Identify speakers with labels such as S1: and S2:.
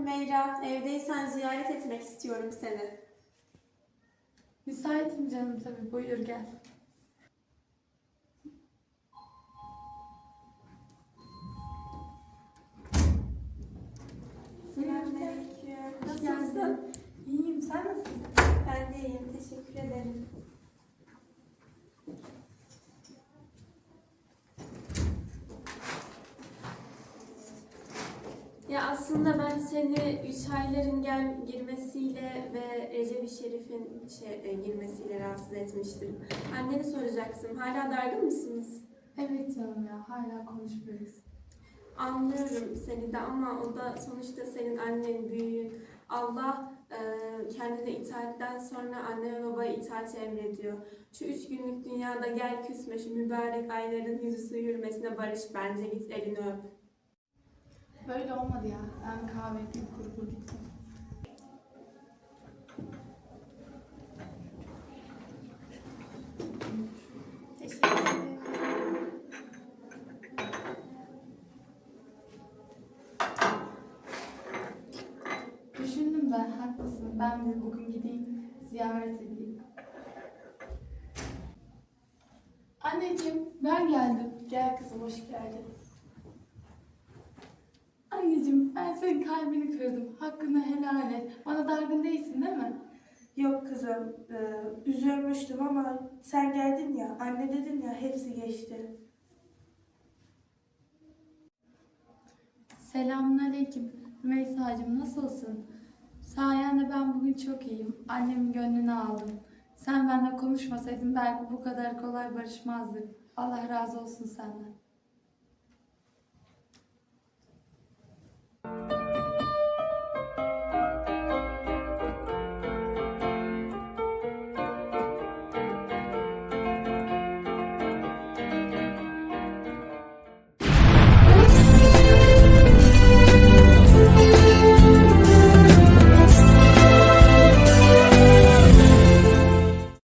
S1: Hümeyra, evdeysen ziyaret etmek istiyorum seni.
S2: Müsaitim canım tabii. Buyur gel.
S1: Selamünaleyküm. Nasılsın?
S2: İyiyim. Sen nasılsın?
S1: Ben de iyiyim, teşekkür ederim. Ya aslında ben seni üç ayların gel girmesiyle ve Recep-i Şerif'in şey, e, girmesiyle rahatsız etmiştim. Anneni soracaksın. Hala dargın mısınız?
S2: Evet canım ya. Hala konuşmuyoruz.
S1: Anlıyorum seni de ama o da sonuçta senin annen, büyüğün. Allah e, kendine itaatten sonra anne ve babaya itaat emrediyor. Şu üç günlük dünyada gel küsme, şu mübarek ayların yüzü suyu yürümesine barış bence git elini öp.
S2: Böyle olmadı ya. Ben kahve yapayım kuru kuru
S1: ederim.
S2: Düşündüm ben. Haklısın. Ben de bugün gideyim ziyaret edeyim. Anneciğim ben geldim.
S1: Gel kızım hoş geldin.
S2: Anneciğim ben senin kalbini kırdım. Hakkını helal et. Bana dargın değilsin değil mi?
S3: Yok kızım, e, üzülmüştüm ama sen geldin ya, anne dedin ya hepsi geçti.
S2: Selamünaleyküm. Rümeysa'cığım nasılsın? Sayende ben bugün çok iyiyim. Annemin gönlünü aldım. Sen benimle konuşmasaydın belki bu kadar kolay barışmazdık. Allah razı olsun senden.